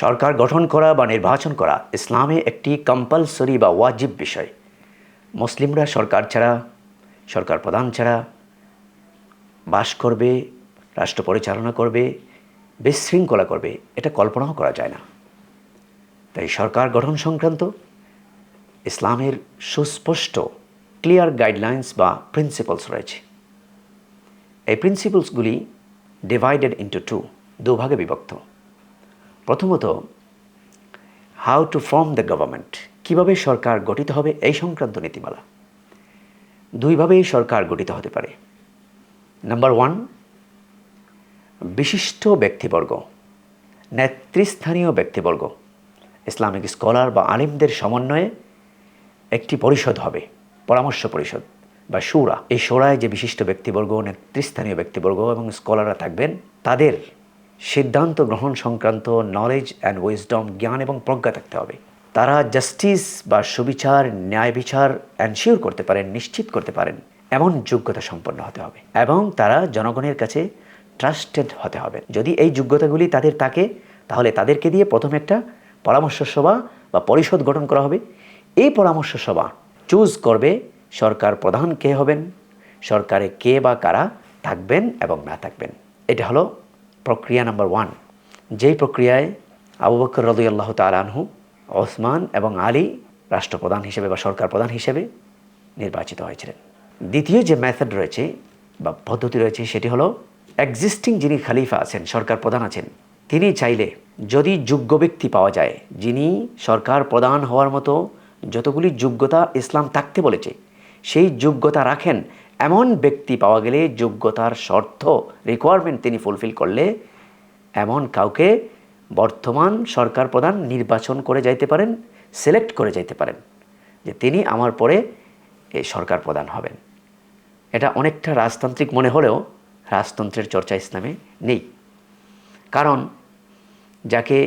সরকার গঠন করা বা নির্বাচন করা ইসলামে একটি কম্পালসরি বা ওয়াজিব বিষয়। মুসলিমরা সরকার ছাড়া, সরকার প্রধান ছাড়া বাস করবে, রাষ্ট্র পরিচালনা করবে, বিশৃঙ্খলা করবে, এটা কল্পনাও করা যায় না। তাই সরকার গঠন সংক্রান্ত ইসলামের সুস্পষ্ট ক্লিয়ার গাইডলাইন্স বা প্রিন্সিপালস রয়েছে। এই প্রিন্সিপালসগুলি ডিভাইডেড ইন্টু টু দুভাগে বিভক্ত। প্রথমত how to form the government কীভাবে সরকার গঠিত হবে এই সংক্রান্ত নীতিমালা। দুইভাবেই সরকার গঠিত হতে পারে। নাম্বার ওয়ান বিশিষ্ট ব্যক্তিবর্গ, নেতৃস্থানীয় ব্যক্তিবর্গ, ইসলামিক স্কলার বা আলিমদের সমন্বয়ে একটি পরিষদ হবে, পরামর্শ পরিষদ বা সুরা। এই সোরায় যে বিশিষ্ট ব্যক্তিবর্গ, নেতৃস্থানীয় ব্যক্তিবর্গ এবং স্কলাররা থাকবেন, তাদের সিদ্ধান্ত গ্রহণ সংক্রান্ত নলেজ অ্যান্ড উইজডম জ্ঞান এবং প্রজ্ঞা থাকতে হবে। তারা জাস্টিস বা সুবিচার, ন্যায় বিচার অ্যানশিওর করতে পারেন, নিশ্চিত করতে পারেন। এমন যোগ্যতা সম্পন্ন হতে হবে এবং তারা জনগণের কাছে ট্রাস্টেড হতে হবে। যদি এই যোগ্যতাগুলি তাদের থাকে, তাহলে তাদেরকে দিয়ে প্রথমে একটা পরামর্শ সভা বা পরিষদ গঠন করা হবে। এই পরামর্শ সভা চুজ করবে সরকার প্রধান কে হবেন, সরকারে কে বা কারা থাকবেন এবং না থাকবেন। এটা হলো প্রক্রিয়া নাম্বার ওয়ান। যেই প্রক্রিয়ায় আবু বকর রদুল্লাহ তালানহু ওসমান এবং আলী রাষ্ট্রপ্রধান হিসেবে বা সরকার প্রধান হিসেবে নির্বাচিত হয়েছিলেন। দ্বিতীয় যে মেথড রয়েছে বা পদ্ধতি রয়েছে সেটি হলো এক্সিস্টিং যিনি খালিফা আছেন সরকার প্রধান আছেন, তিনি চাইলে যদি যোগ্য ব্যক্তি পাওয়া যায়, যিনি সরকার প্রধান হওয়ার মতো যতগুলি যোগ্যতা ইসলাম থাকতে বলেছে, সেই যোগ্যতা রাখেন এমন ব্যক্তি পাওয়া গেলে যোগ্যতার শর্ত রিকোয়ারমেন্ট তিনি ফুলফিল করলে এমন কাউকে বর্তমান সরকার প্রধান নির্বাচন করে যাইতে পারেন সিলেক্ট করে যাইতে পারেন যে তিনি আমার পরে এই সরকার প্রধান হবেন। এটা অনেকটা রাজতান্ত্রিক মনে হলেও রাজতন্ত্রের চর্চা ইসলামে নেই। কারণ যাকে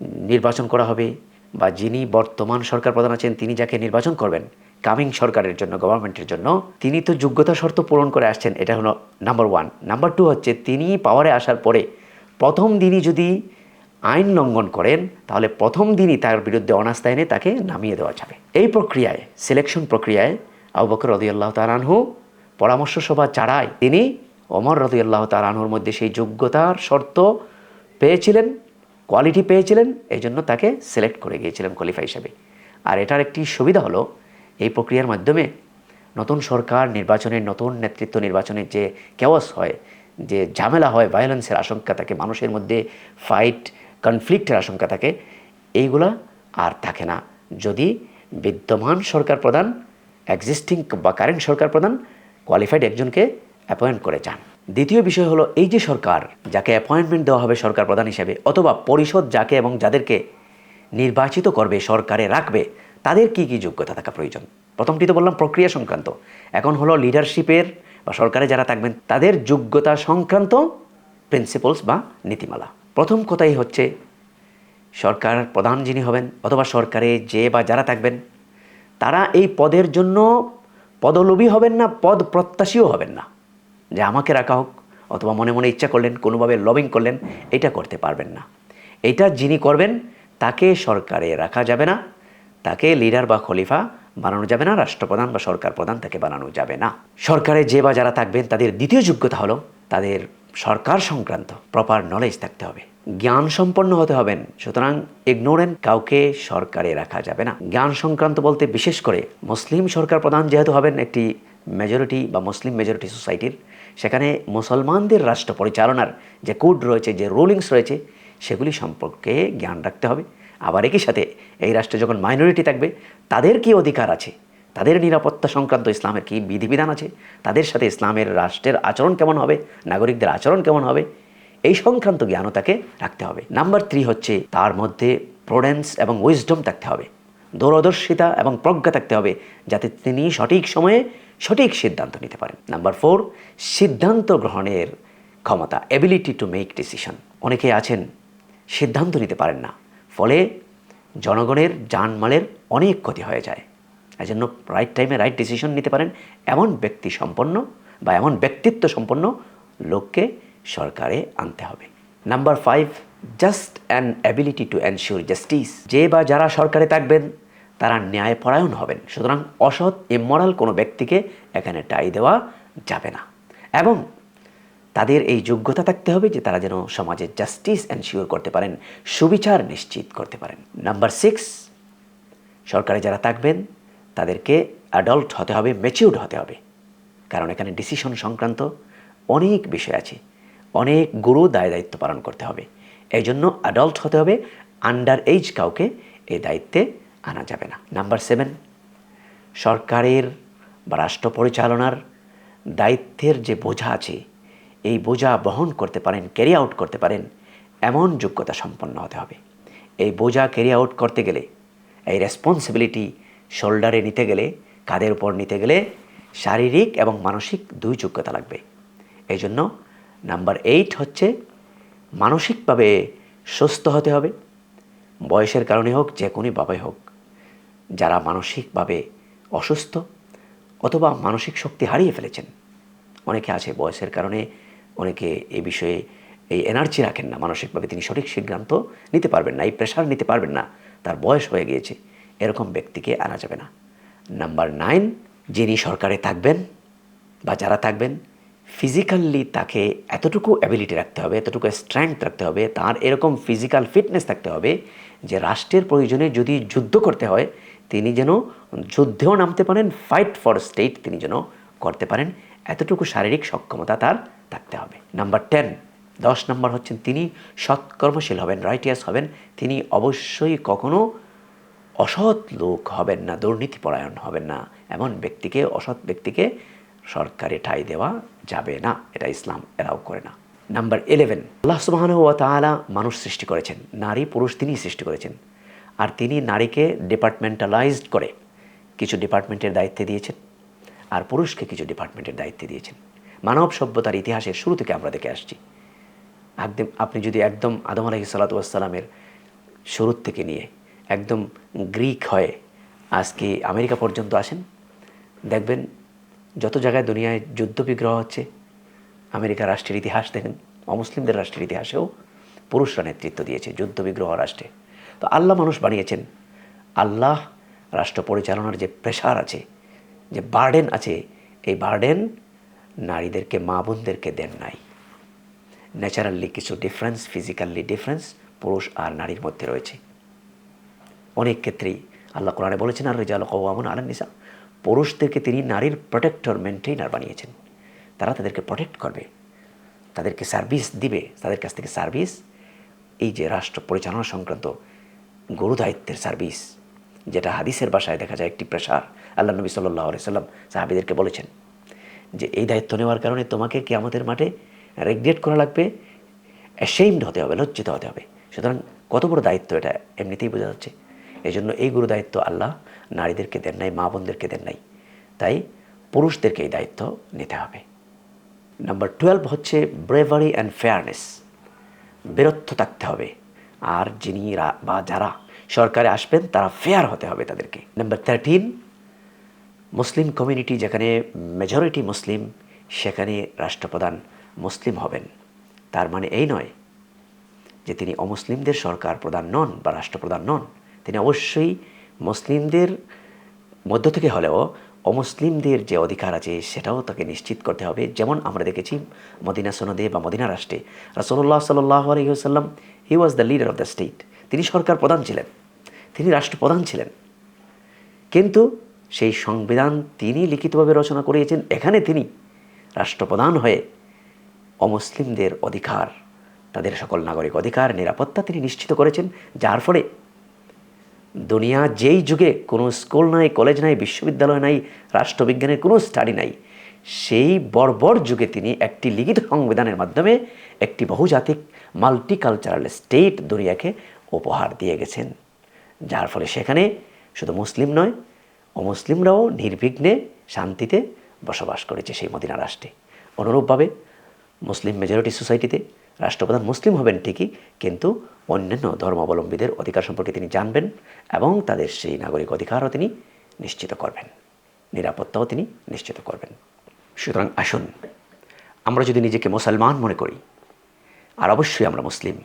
নির্বাচন করা হবে বা যিনি বর্তমান সরকার প্রধান আছেন, তিনি যাকে নির্বাচন করবেন কামিং সরকারের জন্য গভর্নমেন্টের জন্য, তিনি তো যোগ্যতা শর্ত পূরণ করে আসছেন, এটা হলো নাম্বার ওয়ান নাম্বার টু হচ্ছে, তিনি পাওয়ারে আসার পরে প্রথম দিনই যদি আইন লঙ্ঘন করেন, তাহলে প্রথম দিনই তার বিরুদ্ধে অনাস্থা এনে তাকে নামিয়ে দেওয়া যাবে। এই প্রক্রিয়ায় সিলেকশন প্রক্রিয়ায় আবু বকর রদিয়াল্লাহ তালানহু পরামর্শ সভা ছাড়াই তিনি ওমর রদিয়াল্লাহ তালানহুর মধ্যে সেই যোগ্যতার শর্ত পেয়েছিলেন কোয়ালিটি পেয়েছিলেন এই জন্য তাকে সিলেক্ট করে গিয়েছিলেন কোয়ালিফাই হিসেবে। আর এটার একটি সুবিধা হলো এই প্রক্রিয়ার মাধ্যমে নতুন সরকার নির্বাচনের নতুন নেতৃত্ব নির্বাচনের যে কেওয়াস হয়, যে ঝামেলা হয় ভায়োলেন্সের আশঙ্কা থাকে, মানুষের মধ্যে ফাইট কনফ্লিক্টের আশঙ্কা থাকে, এইগুলা আর থাকে না। যদি বিদ্যমান সরকার প্রধান এক্সিস্টিং বা কারেন্ট সরকার প্রধান কোয়ালিফাইড একজনকে অ্যাপয়েন্ট করে যান। দ্বিতীয় বিষয় হলো এই যে সরকার, যাকে অ্যাপয়েন্টমেন্ট দেওয়া হবে সরকার প্রধান হিসেবে, অথবা পরিষদ যাকে এবং যাদেরকে নির্বাচিত করবে, সরকারে রাখবে তাদের কি কি যোগ্যতা থাকা প্রয়োজন? প্রথমটি তো বললাম প্রক্রিয়া সংক্রান্ত। এখন হলো লিডারশিপের বা সরকারে যারা থাকবেন, তাদের যোগ্যতা সংক্রান্ত প্রিন্সিপালস বা নীতিমালা। প্রথম কথাই হচ্ছে, সরকার প্রধান যিনি হবেন অথবা সরকারে যে বা যারা থাকবেন, তারা এই পদের জন্য পদলোভী হবেন না, পদ প্রত্যাশীও হবেন না। যে আমাকে রাখা হোক, অথবা মনে মনে ইচ্ছা করলেন, কোনোভাবে লবিং করলেন, এটা করতে পারবেন না। এটা যিনি করবেন, তাকে সরকারে রাখা যাবে না। তাকে লিডার বা খলিফা বানানো যাবে না, রাষ্ট্রপ্রধান বা সরকার প্রধান তাকে বানানো যাবে না। সরকারে যে বা যারা থাকবেন, তাদের দ্বিতীয় যোগ্যতা হলো তাদের সরকার সংক্রান্ত প্রপার নলেজ থাকতে হবে। জ্ঞান সম্পন্ন হতে হবেন সুতরাং ইগনোরেন্ট কাউকে সরকারে রাখা যাবে না। জ্ঞান সংক্রান্ত বলতে বিশেষ করে মুসলিম সরকার প্রধান যেহেতু হবেন একটি মেজরিটি বা মুসলিম মেজরিটি সোসাইটির সেখানে মুসলমানদের রাষ্ট্র পরিচালনার যে কোড রয়েছে, যে রুলিংস রয়েছে, সেগুলি সম্পর্কে জ্ঞান রাখতে হবে। আবার একই সাথে এই রাষ্ট্রে যখন মাইনরিটি থাকবে, তাদের কি অধিকার আছে? তাদের নিরাপত্তা সংক্রান্ত ইসলামের কি বিধিবিধান আছে? তাদের সাথে ইসলামের রাষ্ট্রের আচরণ কেমন হবে? নাগরিকদের আচরণ কেমন হবে? এই সংক্রান্ত জ্ঞানও তাকে রাখতে হবে। নাম্বার থ্রি হচ্ছে তার মধ্যে প্রোডেন্স এবং উইজডম থাকতে হবে। দূরদর্শিতা এবং প্রজ্ঞা থাকতে হবে, যাতে তিনি সঠিক সময়ে সঠিক সিদ্ধান্ত নিতে পারেন। নাম্বার ফোর সিদ্ধান্ত গ্রহণের ক্ষমতা এবিলিটি টু মেক ডিসিশন অনেকে আছেন, সিদ্ধান্ত নিতে পারেন না। ফলে জনগণের জানমালের অনেক ক্ষতি হয়ে যায়। এই জন্য রাইট টাইমে রাইট ডিসিশন নিতে পারেন এমন ব্যক্তি সম্পন্ন বা এমন ব্যক্তিত্ব সম্পন্ন লোককে সরকারে আনতে হবে। Number five just an ability to ensure justice যে বা যারা সরকারে থাকবেন, তারা ন্যায়পরায়ণ হবেন। সুতরাং অসৎ ইমরাল কোনো ব্যক্তিকে এখানে টাই দেওয়া যাবে না। এবং তাদের এই যোগ্যতা থাকতে হবে যে তারা যেন সমাজে জাস্টিস এনশিওর করতে পারেন, সুবিচার নিশ্চিত করতে পারেন। নাম্বার সিক্স সরকারে যারা থাকবেন, তাদেরকে অ্যাডাল্ট হতে হবে ম্যাচিউর্ড হতে হবে। কারণ এখানে ডিসিশন সংক্রান্ত অনেক বিষয় আছে। অনেক গুরু দায় দায়িত্ব পালন করতে হবে। এই জন্য অ্যাডাল্ট হতে হবে আন্ডার এইজ কাউকে এই দায়িত্বে আনা যাবে না। নাম্বার সেভেন সরকারের বা রাষ্ট্র পরিচালনার দায়িত্বের যে বোঝা আছে এই বোঝা বহন করতে পারেন ক্যারি আউট করতে পারেন, এমন যোগ্যতা সম্পন্ন হতে হবে। এই বোঝা ক্যারি আউট করতে গেলে, এই রেসপন্সিবিলিটি শোল্ডারে নিতে গেলে কাদের উপর নিতে গেলে শারীরিক এবং মানসিক দুই যোগ্যতা লাগবে। এই জন্য নাম্বার এইট হচ্ছে মানসিকভাবে সুস্থ হতে হবে। বয়সের কারণে হোক, যে কোনো বাবাই হোক। যারা মানসিকভাবে অসুস্থ অথবা মানসিক শক্তি হারিয়ে ফেলেছেন, অনেকে আছে বয়সের কারণে অনেকে এই বিষয়ে এই এনার্জি রাখেন না, মানসিকভাবে তিনি সঠিক সিদ্ধান্ত নিতে পারবেন না, এই প্রেশার নিতে পারবেন না, তার বয়স হয়ে গিয়েছে, এরকম ব্যক্তিকে আনা যাবে না। নাম্বার নাইন যিনি সরকারে থাকবেন বা যারা থাকবেন ফিজিক্যালি তাকে এতটুকু অ্যাবিলিটি রাখতে হবে, এতটুকু স্ট্রেংথ রাখতে হবে, তার এরকম ফিজিক্যাল ফিটনেস থাকতে হবে যে রাষ্ট্রের প্রয়োজনে যদি যুদ্ধ করতে হয়, তিনি যেন যুদ্ধেও নামতে পারেন ফাইট ফর স্টেট তিনি যেন করতে পারেন এতটুকু শারীরিক সক্ষমতা তার থাকতে হবে। নাম্বার টেন দশ নম্বর হচ্ছেন তিনি সৎকর্মশীল হবেন রাইটিয়াস হবেন। তিনি অবশ্যই কখনো অসৎ লোক হবেন না, দুর্নীতিপরায়ণ হবেন না। এমন ব্যক্তিকে, অসৎ ব্যক্তিকে সরকারে ঠাই দেওয়া যাবে না। এটা ইসলাম এরাও করে না। নাম্বার ইলেভেন আল্লাহ সুবাহান ও তালা মানুষ সৃষ্টি করেছেন, নারী পুরুষ তিনিই সৃষ্টি করেছেন। আর তিনি নারীকে ডিপার্টমেন্টালাইজড করে কিছু ডিপার্টমেন্টের দায়িত্বে দিয়েছেন। আর পুরুষকে কিছু ডিপার্টমেন্টের দায়িত্বে দিয়েছেন। মানব সভ্যতার ইতিহাসের শুরু থেকে আমরা দেখে আসছি। একদম আপনি যদি একদম আদম আলহি সাল্লাতামের শুরুর থেকে নিয়ে একদম গ্রিক হয়ে আজকে আমেরিকা পর্যন্ত আসেন, দেখবেন যত জায়গায় দুনিয়ায় যুদ্ধ বিগ্রহ হচ্ছে, আমেরিকা রাষ্ট্রের ইতিহাস দেখেন, অমুসলিমদের রাষ্ট্রের ইতিহাসেও পুরুষরা নেতৃত্ব দিয়েছে যুদ্ধ বিগ্রহ রাষ্ট্রে। তো আল্লাহ মানুষ বানিয়েছেন। আল্লাহ রাষ্ট্র পরিচালনার যে প্রেশার আছে যে বার্ডেন আছে, এই বার্ডেন নারীদেরকে, মা বোনদেরকে দেন নাই। ন্যাচারালি কিছু ডিফারেন্স ফিজিক্যালি ডিফারেন্স পুরুষ আর নারীর মধ্যে রয়েছে। অনেক ক্ষেত্রেই আল্লাহ কোরআনে বলেছেন আর রেজাল কওয়ামুন আলান নিসা। পুরুষদেরকে তিনি নারীর প্রোটেক্টর মেনটেইনার বানিয়েছেন। তারা তাদেরকে প্রোটেক্ট করবে, তাদেরকে সার্ভিস দিবে, তাদের কাছ থেকে সার্ভিস এই যে রাষ্ট্র পরিচালনা সংক্রান্ত গরু দায়িত্বের সার্ভিস যেটা হাদিসের বাসায় দেখা যায় একটি প্রেশার আল্লাহ নবী সাল্লাহ সাল্লাম সাহাবিদেরকে বলেছেন যে এই দায়িত্ব নেওয়ার কারণে তোমাকে কি আমাদের মাঠে রেগ্রেট করা লাগবে অ্যাশেমড হতে হবে, লজ্জিত হতে হবে। সুতরাং কত বড় দায়িত্ব এটা? এমনিতেই বোঝা যাচ্ছে। এই জন্য এই গুরু দায়িত্ব আল্লাহ, নারীদেরকে দেন নাই মা বোনদেরকে দেন নাই। তাই পুরুষদেরকে এই দায়িত্ব নিতে হবে। নাম্বার টুয়েলভ হচ্ছে ব্রেভারি অ্যান্ড ফেয়ারনেস বীরত্ব থাকতে হবে। আর যিনি বা যারা সরকারে আসবেন, তারা ফেয়ার হতে হবে তাদেরকে। নাম্বার থার্টিন মুসলিম কমিউনিটি যেখানে মেজরিটি মুসলিম, সেখানে রাষ্ট্রপ্রধান মুসলিম হবেন। তার মানে এই নয় যে তিনি অমুসলিমদের সরকার প্রধান নন বা রাষ্ট্রপ্রধান নন। তিনি অবশ্যই মুসলিমদের মধ্য থেকে হলেও অমুসলিমদের যে অধিকার আছে সেটাও তাকে নিশ্চিত করতে হবে। যেমন আমরা দেখেছি মদিনা সনদে বা মদিনা রাষ্ট্রে রাসল্লাহ সাল্লাহ আলহিহাসাল্লাম he was the leader of the state তিনি সরকার প্রধান ছিলেন। তিনি রাষ্ট্রপ্রধান ছিলেন। কিন্তু সেই সংবিধান তিনি লিখিতভাবে রচনা করিয়েছেন। এখানে তিনি রাষ্ট্রপ্রধান হয়ে অমুসলিমদের অধিকার, তাদের সকল নাগরিক অধিকার, নিরাপত্তা তিনি নিশ্চিত করেছেন। যার ফলে দুনিয়া যেই যুগে কোনো স্কুল নাই, কলেজ নাই, বিশ্ববিদ্যালয় নাই, রাষ্ট্রবিজ্ঞানের কোনো স্টাডি নাই, সেই বর্বর যুগে তিনি একটি লিখিত সংবিধানের মাধ্যমে একটি বহুজাতিক মাল্টিকালচারাল স্টেট দুনিয়াকে উপহার দিয়ে গেছেন। যার ফলে সেখানে শুধু মুসলিম নয় অমুসলিমরাও নির্বিঘ্নে শান্তিতে বসবাস করেছে সেই মদিনা রাষ্ট্রে। অনুরূপভাবে মুসলিম মেজরিটি সোসাইটিতে রাষ্ট্রপ্রধান মুসলিম হবেন ঠিকই, কিন্তু অন্যান্য ধর্মাবলম্বীদের অধিকার সম্পর্কে তিনি জানবেন এবং তাদের সেই নাগরিক অধিকারও তিনি নিশ্চিত করবেন। নিরাপত্তাও তিনি নিশ্চিত করবেন। সুতরাং আসুন, আমরা যদি নিজেকে মুসলমান মনে করি, আর অবশ্যই আমরা মুসলিম।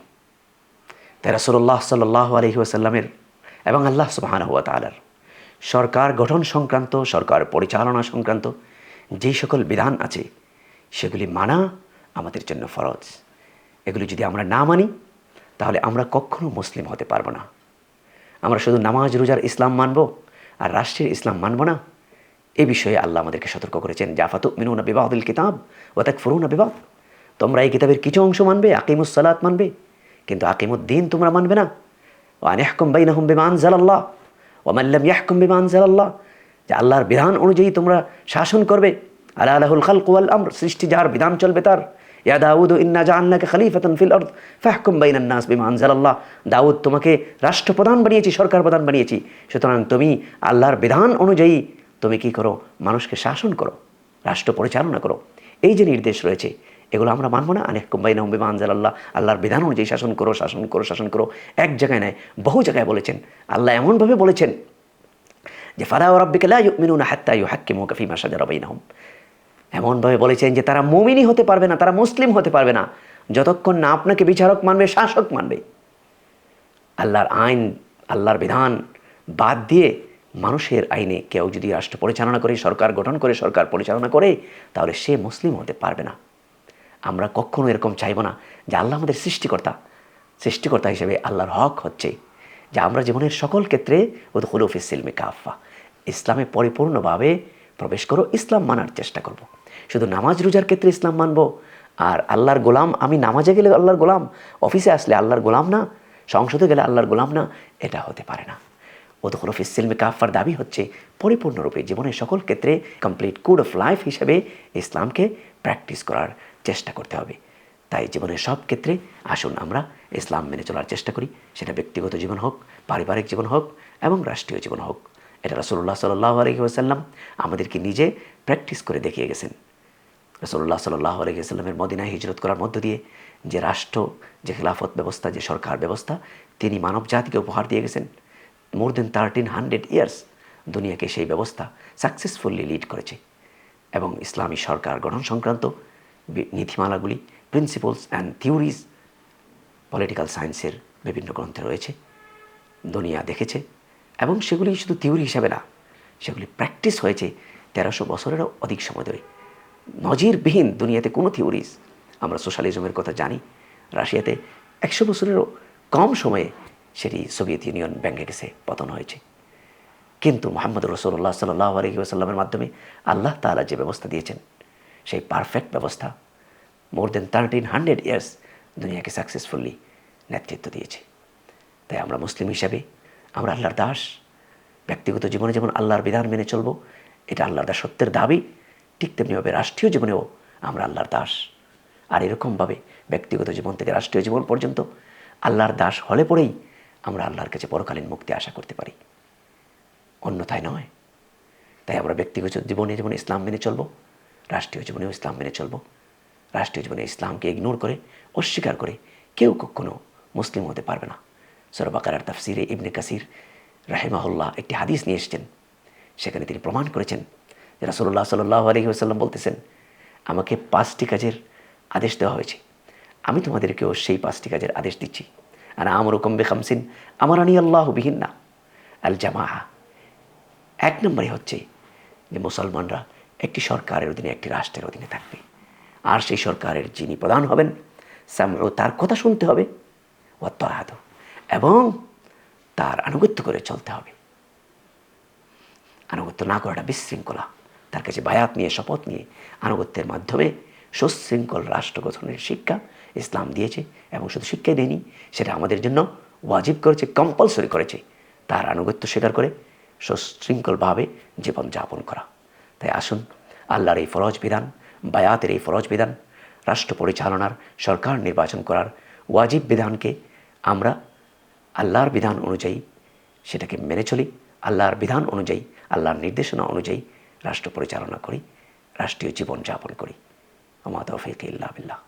তাই রাসুল্লাহ সাল্লাহ আলহি এবং আল্লাহ সুবাহানা হুয়া তালার সরকার গঠন সংক্রান্ত, সরকার পরিচালনা সংক্রান্ত যেই সকল বিধান আছে, সেগুলি মানা আমাদের জন্য ফরজ। এগুলি যদি আমরা না মানি, তাহলে আমরা কখনো মুসলিম হতে পারব না। আমরা শুধু নামাজ, রোজার ইসলাম মানব আর রাষ্ট্রের ইসলাম মানব না। এ বিষয়ে আল্লাহ আমাদেরকে সতর্ক করেছেন। জাফাতু মিনুনা বিবাহুল কিতাব ওয়াতাক ফরুনা বিবাহ তোমরা এই কিতাবের কিছু অংশ মানবে আকিমুসালাত মানবে, কিন্তু আকিমুদ্দিন তোমরা মানবে না। ও আনেহকুম বাইনাহুম বিমান জালাল্লাহ ওমাল্লাম ইয়াহকুম বিমান জালাল্লাহ যে আল্লাহর বিধান অনুযায়ী তোমরা শাসন করবে। আল্লাহ আল্লাহুল খালক ওয়াল আমর, সৃষ্টি যার বিধান চলবে তার। ইয়া দাউদ ইন্না জাআলনাকা খলিফাতান ফিল আরদ, ফাহকুম বাইনান নাস বিমা দাউদ, তোমাকে রাষ্ট্রপ্রধান বানিয়েছি, সরকার প্রধান বানিয়েছি। সুতরাং তুমি আল্লাহর বিধান অনুযায়ী তুমি কি করো? মানুষকে শাসন করো, রাষ্ট্র পরিচালনা করো। এই যে নির্দেশ রয়েছে এগুলো আমরা মানবো না। অনেক কুম্বাই নম্বে মানজাল আল্লাহ আল্লাহর বিধান অনুযায়ী শাসন করো শাসন করো শাসন করো। এক জায়গায় নয়, বহু জায়গায় বলেছেন। আল্লাহ এমনভাবে বলেছেন যে ফারা ও রব্বিকে লা ইউমিনুনা হাত্তা ইউহাক্কিমু ফিমা শাজারা বাইনাহুম। এমনভাবে বলেছেন যে, তারা মমিনই হতে পারবে না, তারা মুসলিম হতে পারবে না। যতক্ষণ না আপনাকে বিচারক মানবে, শাসক মানবে। আল্লাহর আইন, আল্লাহর বিধান বাদ দিয়ে মানুষের আইনে কেউ যদি রাষ্ট্র পরিচালনা করে, সরকার গঠন করে, সরকার পরিচালনা করে, তাহলে সে মুসলিম হতে পারবে না। আমরা কখনো এরকম চাইব না যে আল্লাহ আমাদের সৃষ্টিকর্তা। সৃষ্টিকর্তা হিসেবে আল্লাহর হক হচ্ছে যে আমরা জীবনের সকল ক্ষেত্রে ওদের হলুফিস সিলমে কাফা ইসলামে পরিপূর্ণভাবে প্রবেশ করো, ইসলাম মানার চেষ্টা করব। শুধু নামাজ রোজার ক্ষেত্রে ইসলাম মানব? আর আল্লাহর গোলাম, আমি নামাজে গেলে আল্লাহর গোলাম, অফিসে আসলে আল্লাহর গোলাম না, সংসদে গেলে আল্লাহর গোলাম না, এটা হতে পারে না। ওদখল অফিস সিলমে কাফার দাবি হচ্ছে পরিপূর্ণরূপে জীবনের সকল ক্ষেত্রে কমপ্লিট কোড অফ লাইফ হিসেবে ইসলামকে প্র্যাকটিস করার চেষ্টা করতে হবে। তাই জীবনের সব ক্ষেত্রে আসুন আমরা ইসলাম মেনে চলার চেষ্টা করি। সেটা ব্যক্তিগত জীবন হোক, পারিবারিক জীবন হোক এবং রাষ্ট্রীয় জীবন হোক। এটা রসল্লাহ সাল্লাহ আলহিহাসাল্লাম আমাদেরকে নিজে প্র্যাকটিস করে দেখিয়ে গেছেন। রসল্লাহ সাল্লাহ আলহিহাস্লামের মদিনায় হিজরত করার মধ্য দিয়ে যে রাষ্ট্র, যে খেলাফত ব্যবস্থা, যে সরকার ব্যবস্থা, তিনি মানব জাতিকে উপহার দিয়ে গেছেন। More than thirteen hundred years দুনিয়াকে সেই ব্যবস্থা সাকসেসফুলি লিড করেছে। এবং ইসলামী সরকার গঠন সংক্রান্ত নীতিমালাগুলি প্রিন্সিপলস অ্যান্ড থিওরিজ পলিটিক্যাল সায়েন্সের বিভিন্ন গ্রন্থে রয়েছে, দুনিয়া দেখেছে, এবং সেগুলি শুধু থিওরি হিসাবে না, সেগুলি প্র্যাকটিস হয়েছে তেরোশো বছরেরও অধিক সময় ধরে। নজিরবিহীন দুনিয়াতে কোনো থিওরিজ আমরা সোশ্যালিজমের কথা জানি, রাশিয়াতে একশো বছরেরও কম সময়ে সেটি সোভিয়েত ইউনিয়ন ব্যাঙ্গে গেছে পতন হয়েছে। কিন্তু মোহাম্মদ রসুল্লাহ সাল্লাহ আলহি আসাল্লামের মাধ্যমে আল্লাহ তালা যে ব্যবস্থা দিয়েছেন সেই পারফেক্ট ব্যবস্থা। More than thirteen hundred years দুনিয়াকে সাকসেসফুলি নেতৃত্ব দিয়েছে। তাই আমরা মুসলিম হিসাবে, আমরা আল্লাহর দাস। ব্যক্তিগত জীবনে যেমন আল্লাহর বিধান মেনে চলবো, এটা আল্লাহর দাস সত্যের দাবি, ঠিক তেমনিভাবে রাষ্ট্রীয় জীবনেও আমরা আল্লাহর দাস। আর এরকমভাবে ব্যক্তিগত জীবন থেকে রাষ্ট্রীয় জীবন পর্যন্ত আল্লাহর দাস হলে পরেই আমরা আল্লাহর কাছে পরকালীন মুক্তি আশা করতে পারি। অন্যথায় নয়। তাই আমরা ব্যক্তিগত জীবনে যেমন ইসলাম মেনে চলবো রাষ্ট্রীয় জীবনেও ইসলাম মেনে চলবো। রাষ্ট্রীয় জীবনে ইসলামকে ইগনোর করে, অস্বীকার করে কেউ কখনো মুসলিম হতে পারবে না। সরবাকার তাফসিরে ইবনে কাসির রাহেমাহুল্লাহ একটি হাদিস নিয়ে এসেছেন। সেখানে তিনি প্রমাণ করেছেন যে রাসল্লাহ সাল্লাহ আলহি আসাল্লাম বলতেছেন, আমাকে পাঁচটি কাজের আদেশ দেওয়া হয়েছে। আমি তোমাদেরকেও সেই পাঁচটি কাজের আদেশ দিচ্ছি। আর আমর কম্বে খামসিন আমার আনি আল্লাহ বিহীন না আল জামাহা এক নম্বরে হচ্ছে যে মুসলমানরা একটি সরকারের অধীনে, একটি রাষ্ট্রের অধীনে থাকবে। আর সেই সরকারের যিনি প্রধান হবেন সামও তার কথা শুনতে হবে। অত্যাহাত এবং তার আনুগত্য করে চলতে হবে। আনুগত্য না করাটা বিশৃঙ্খলা। তার কাছে বায়াত নিয়ে, শপথ নিয়ে আনুগত্যের মাধ্যমে সুশৃঙ্খল রাষ্ট্র গঠনের শিক্ষা ইসলাম দিয়েছে এবং শুধু শিক্ষাই দেয়নি, সেটা আমাদের জন্য ওয়াজিব করেছে কম্পালসরি করেছে। তার আনুগত্য স্বীকার করে সুশৃঙ্খলভাবে জীবনযাপন করা। তাই আসুন, আল্লাহর এই ফরজ বিধান, বায়াতের এই ফরজ বিধান, রাষ্ট্র পরিচালনার, সরকার নির্বাচন করার ওয়াজিব বিধানকে আমরা আল্লাহর বিধান অনুযায়ী সেটাকে মেনে চলি, আল্লাহর বিধান অনুযায়ী, আল্লাহর নির্দেশনা অনুযায়ী রাষ্ট্র পরিচালনা করি, রাষ্ট্রীয় জীবন যাপন করি। আমার তৌফিক ইল্লা বিল্লাহ।